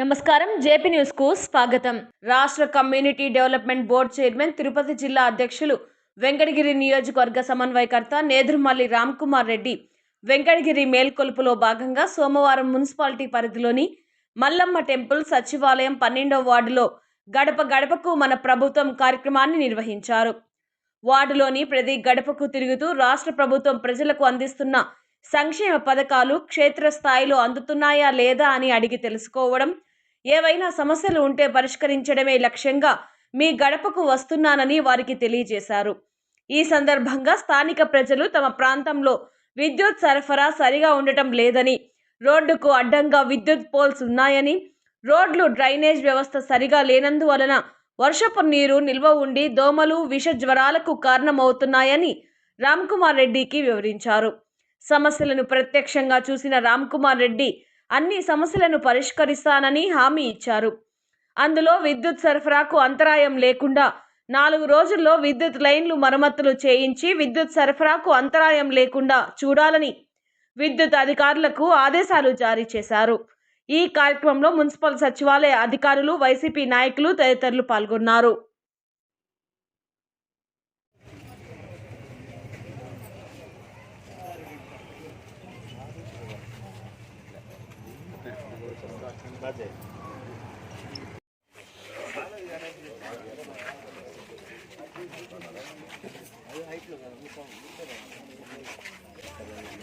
నమస్కారం జేపీ న్యూస్కు స్వాగతం. రాష్ట్ర community development board chairman Tirupati జిల్లా అధ్యక్షులు వెంకటగిరి నియోజకవర్గ సమన్వయకర్త నేదురుమల్లి రామ్ కుమార్ రెడ్డి వెంకటగిరి మేల్కొలుపులో భాగంగా సోమవారం మున్సిపాలిటీ పరిధిలోని మల్లమ్మ టెంపుల్ సచివాలయం పన్నెండవ వార్డులో గడప గడపకు మన ప్రభుత్వం కార్యక్రమాన్ని నిర్వహించారు. వార్డులోని ప్రతి గడపకు తిరుగుతూ రాష్ట్ర ప్రభుత్వం ప్రజలకు అందిస్తున్న సంక్షేమ పథకాలు క్షేత్రస్థాయిలో అందుతున్నాయా లేదా అని అడిగి తెలుసుకోవడం ఏవైనా సమస్యలు ఉంటే పరిష్కరించడమే లక్ష్యంగా మీ గడపకు వస్తున్నానని వారికి తెలియజేశారు. ఈ సందర్భంగా స్థానిక ప్రజలు తమ ప్రాంతంలో విద్యుత్ సరఫరా సరిగా ఉండటం లేదని రోడ్డుకు అడ్డంగా విద్యుత్ పోల్స్ ఉన్నాయని రోడ్లు డ్రైనేజ్ వ్యవస్థ సరిగా లేనందువలన వర్షపు నీరు నిల్వ ఉండి దోమలు విష జ్వరాలకు కారణమవుతున్నాయని రామ్కుమార్ రెడ్డికి వివరించారు. సమస్యలను ప్రత్యక్షంగా చూసిన రామ్కుమార్ రెడ్డి అన్ని సమస్యలను పరిష్కరిస్తానని హామీ ఇచ్చారు. అందులో విద్యుత్ సరఫరాకు అంతరాయం లేకుండా నాలుగు రోజుల్లో విద్యుత్ లైన్లు మరమ్మతులు చేయించి విద్యుత్ సరఫరాకు అంతరాయం లేకుండా చూడాలని విద్యుత్ అధికారులకు ఆదేశాలు జారీ చేశారు. ఈ కార్యక్రమంలో మున్సిపల్ సచివాలయ అధికారులు వైసీపీ నాయకులు తదితరులు పాల్గొన్నారు.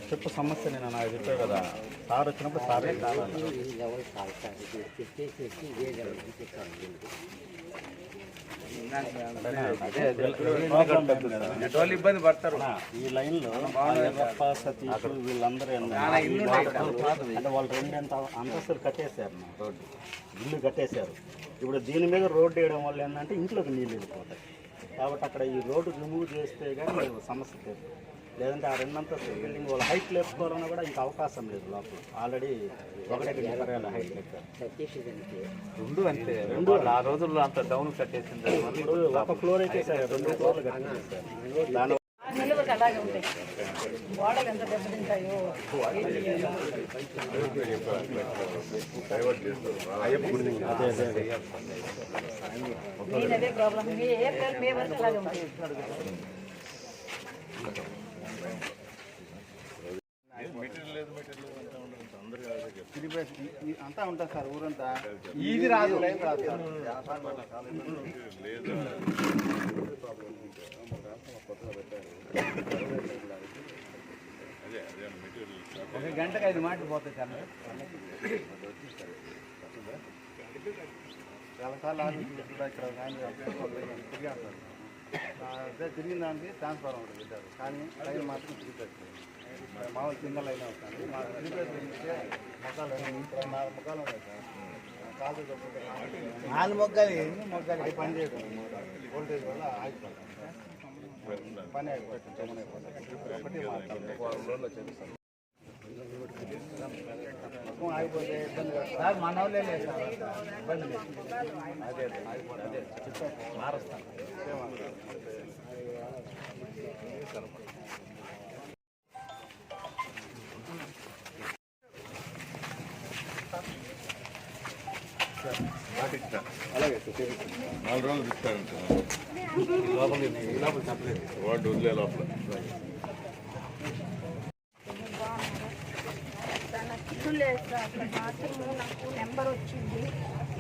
చెప్పు సమస్య నేను నాకు చెప్పావు కదా. సార్ వచ్చినప్పుడు సారే కావాలి. అదే ఇబ్బంది పడతారు. ఈ లైన్లో సతీష్ వీళ్ళందరూ అంటే వాళ్ళు రెండు ఎంత అంతస్తులు కట్టేశారు రోడ్డు. ఇల్లు కట్టేశారు. ఇప్పుడు దీని మీద రోడ్డు వేయడం వల్ల ఏంటంటే ఇంట్లోకి నీళ్ళు వెళ్ళిపోతాయి. కాబట్టి అక్కడ ఈ రోడ్డు రిమూవ్ చేస్తే కానీ సమస్య లేదు. లేదంటే ఆ రెండంతస్తు బిల్డింగ్ వాళ్ళ హైట్ లేపుకోవాలన్నా కూడా ఇంకా అవకాశం లేదు లోపల. ఆల్రెడీ ఒకటి ఎకరాల హైట్ రెండు అంతే. రెండు. ఆ రోజుల్లో అంత డౌన్ కట్టేసింది. ఇప్పుడు ఒక ఫ్లోర్ అయితే సార్ రెండు ఫ్లోర్లు కట్టేశారు దాని నిలువకు అలాగే ఉంటాయి. గోడలు ఎంత దెబ్బతింటాయో. అదే ప్రాబ్లం మీ ఏప్రిల్ మే వరకు అలాగే ఉంటాయి. అంతా ఉంటుంది సార్ ఊరంతా ఇది రాదు లైన్ రాదు ఒక గంటకు ఐదు మాటలు పోతాయి సార్. చాలా సార్లు ఆఫీసులు ఇక్కడ కానీ తిరిగాను తిరిగిన దానికి ట్రాన్స్ఫార్మర్ ఒకటి పెట్టారు కానీ లైన్ మాత్రం తిరిగి మామూలు కింద లైన్ అవుతుంది మా రీప్లేస్ చేస్తే మొక్కలు నాలుగు మొక్కలు ఉన్నాయి సార్. కాలు నాలుగు మొక్కలు ఎన్ని మొక్కలు అవి పని చేయదు వోల్టేజ్ వల్ల ఆగిపోతుంది పని అయిపోతుంది అయిపోతుంది. ఆగిపోతే ఇబ్బంది కదా. సార్ మన వాళ్ళే లేదు సార్. ఇబ్బంది లేదు. అదే అదే అదే. మారుస్తాను నాలుగు రోజులు ఇస్తారంట వాడు వదిలే లోపల నాకు అక్కడ నాకు నెంబర్ వచ్చింది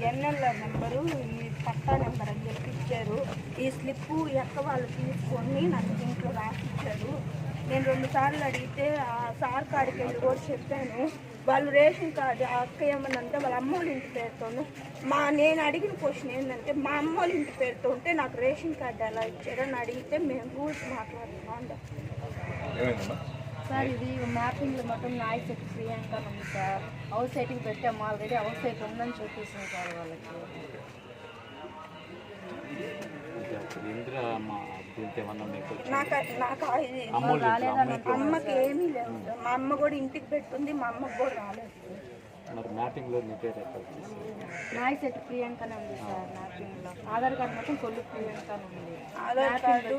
ఎన్ఎల్ఆర్ నెంబరు ఈ పట్టా నెంబర్ అని చెప్పి ఇచ్చారు. ఈ స్లిప్ ఎక్క వాళ్ళు తీసుకొని నాకు దీంట్లో రాసిచ్చారు. నేను రెండు సార్లు అడిగితే ఆ సార్ కాడికి వెళ్ళి కూడా చెప్పాను. వాళ్ళు రేషన్ కార్డు ఆ అక్క ఏమన్నంటే వాళ్ళ అమ్మోళ్ళ ఇంటి పేరుతోను. మా నేను అడిగిన క్వశ్చన్ ఏంటంటే మా అమ్మోళ్ళ ఇంటి పేరుతో ఉంటే నాకు రేషన్ కార్డు ఎలా ఇచ్చారని అడిగితే మేము రూల్స్ మాట్లాడుతున్నాం సార్ ఇది మ్యాపింగ్లో మొత్తం నాయిస్ సెట్ ఫ్రీ అంతా ఉంది సార్. అవుట్ సైట్కి పెట్టాము. ఆల్రెడీ అవుట్ సైట్ ఉందని చూపిస్తుంది సార్ వాళ్ళకి ఇందిరా మా దీంతో ఏమన్నా మీకు నాకు నాకు ఆ ఇది అమ్మకి ఏమీ లేవు. సార్. మా అమ్మ కూడా ఇంటికి పెట్టుంది మా అమ్మకి కూడా రాలేదు. మరి మ్యాపింగ్లో మీ పేరు ఎక్కడ? నాయిస్ సెట్ అంతానే ఉంది సార్ మ్యాపింగ్లో. ఆధార్ కార్డ్ మొత్తం కొల్లు ఫ్రీ అంతానే ఉంది ఆధార్ కార్డు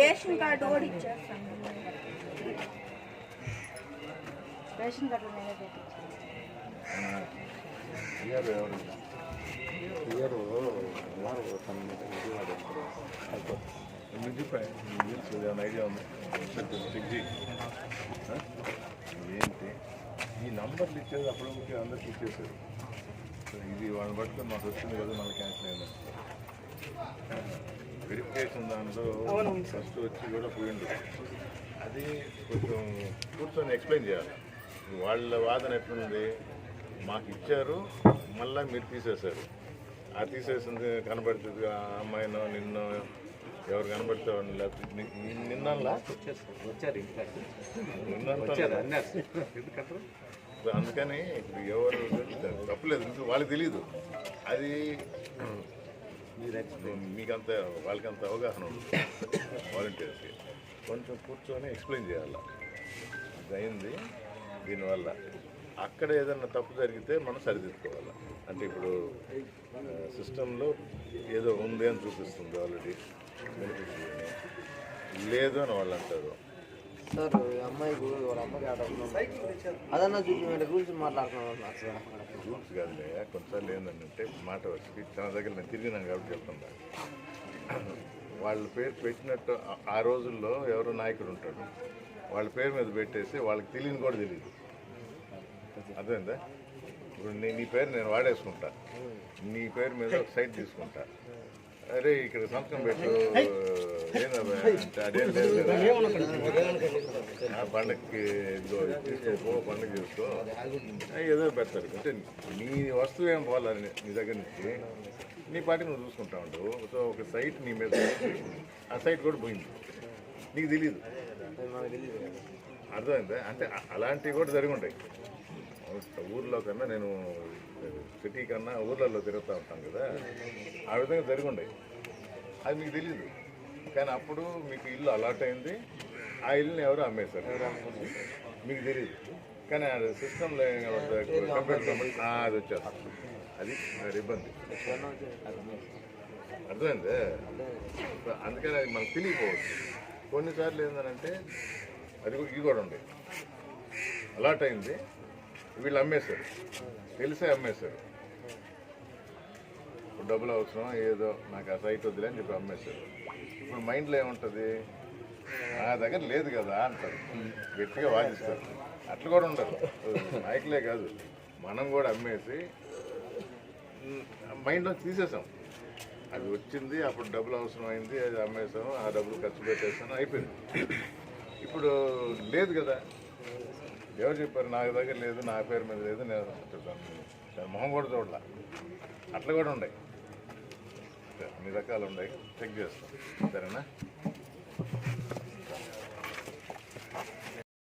రేషన్ కార్డు కూడా ఇచ్చేస్తాను. రేషన్ కార్డు నేనే పెట్టించాను ఎందుకు ఐడియా ఉంది? ఏంటి ఈ నంబర్లు ఇచ్చేది అప్పుడు అందరికి ఇచ్చేసారు సో ఇది వాళ్ళని బట్టి మాకు వచ్చింది కదా మళ్ళీ క్యాన్సిల్ అయింది వెరిఫికేషన్ దాంట్లో ఫస్ట్ వచ్చి కూడా పోయిండు అది కొంచెం కూర్చొని ఎక్స్ప్లెయిన్ చేయాలి వాళ్ళ వాదన ఎట్లుంది మాకు ఇచ్చారు మళ్ళీ మీరు తీసేశారు ఆ తీసేసింది కనబడుతుంది ఆ అమ్మాయినో నిన్నో ఎవరు కనబడితే లేకపోతే ని- ని- నిన్నలా వచ్చారు నిన్న అందుకని ఇప్పుడు ఎవరు తప్పలేదు ఎందుకు? వాళ్ళకి తెలియదు అది మీకంత వాళ్ళకంత అవగాహన ఉంది. వాలంటీర్స్కి కొంచెం కూర్చొని ఎక్స్ప్లెయిన్ చేయాలి? ఇది అయింది దీనివల్ల. అక్కడ ఏదైనా తప్పు జరిగితే మనం సరిదిద్దుకోవాలి? అంటే ఇప్పుడు సిస్టంలో ఏదో ఉంది అని చూపిస్తుంది ఆల్రెడీ. బెనిఫిషియరీ లేదు అని వాళ్ళు అంటారు. సార్ ఈ అమ్మాయికి వాళ్ళ. అదన్నా చూపించండి రూల్స్ మాట్లాడుతున్నాను సార్. రూల్స్ కాదులే కొన్నిసార్లు ఏంటంటే మాట వచ్చి తన దగ్గర నేను తిరిగినాను కాబట్టి చెప్తున్నా వాళ్ళ పేరు పెట్టినట్టు ఆ- ఆ రోజుల్లో ఎవరో నాయకుడు ఉంటాడు. వాళ్ళ పేరు మీద పెట్టేసి వాళ్ళకి తెలియని కూడా తెలియదు. అర్థమైందా? ఇప్పుడు నీ నీ పేరు నేను వాడేసుకుంటా. నీ పేరు మీద ఒక సైట్ తీసుకుంటా. అరే ఇక్కడ సంతకం పెట్టు. అదేం లేదు కదా. ఆ పండగకి తీసుకోపో పండగ చేసుకో. ఏదో పెడతారు. అంటే నీ వస్తువు ఏం పోవాలని నీ దగ్గర నుంచి. నీ పాటి నువ్వు చూసుకుంటా ఉండవు సో ఒక సైట్ నీ మీద ఆ సైట్ కూడా పోయింది. నీకు తెలియదు అర్థమైందా? అంటే అలాంటివి కూడా జరిగి ఉంటాయి. ఊర్లో కన్నా నేను సిటీ కన్నా ఊర్లలో తిరుగుతూ ఉంటాను కదా. ఆ విధంగా జరిగి అది మీకు తెలియదు కానీ అప్పుడు మీకు ఇల్లు అలాట్ అయింది. ఆ ఇల్లుని ఎవరు అమ్మేశారు? మీకు తెలియదు కానీ ఆ సిస్టంలో అది వచ్చేస్తుంది అది ఇబ్బంది. అర్థమైందే? అందుకని అది మనకు తెలియకపోవచ్చు. కొన్నిసార్లు ఏంటంటే అది ఇది కూడా ఉంది అలాట్ అయింది. వీళ్ళు అమ్మేశారు. తెలిసే అమ్మేశారు. ఇప్పుడు డబ్బులు అవసరం ఏదో నాకు ఆ సైట్ వద్దులే అని చెప్పి అమ్మేశారు. ఇప్పుడు మైండ్లో ఏముంటుంది? నా దగ్గర లేదు కదా అంటారు. గట్టిగా వాదిస్తారు. అట్లా కూడా ఉండరు. నాయకులే కాదు. మనం కూడా అమ్మేసి మైండ్లో తీసేసాం. అది వచ్చింది అప్పుడు డబ్బులు అవసరం అయింది అది అమ్మేసాను ఆ డబ్బులు ఖర్చు పెట్టేసాను అయిపోయింది. ఇప్పుడు లేదు కదా. ఎవరు చెప్పారు? నా దగ్గర లేదు నా పేరు మీద లేదు నేను చెప్తాను దాని మొహం కూడా చూడాల. అట్లా కూడా ఉన్నాయి అన్ని రకాలు ఉన్నాయి చెక్ చేస్తాం. సరేనా?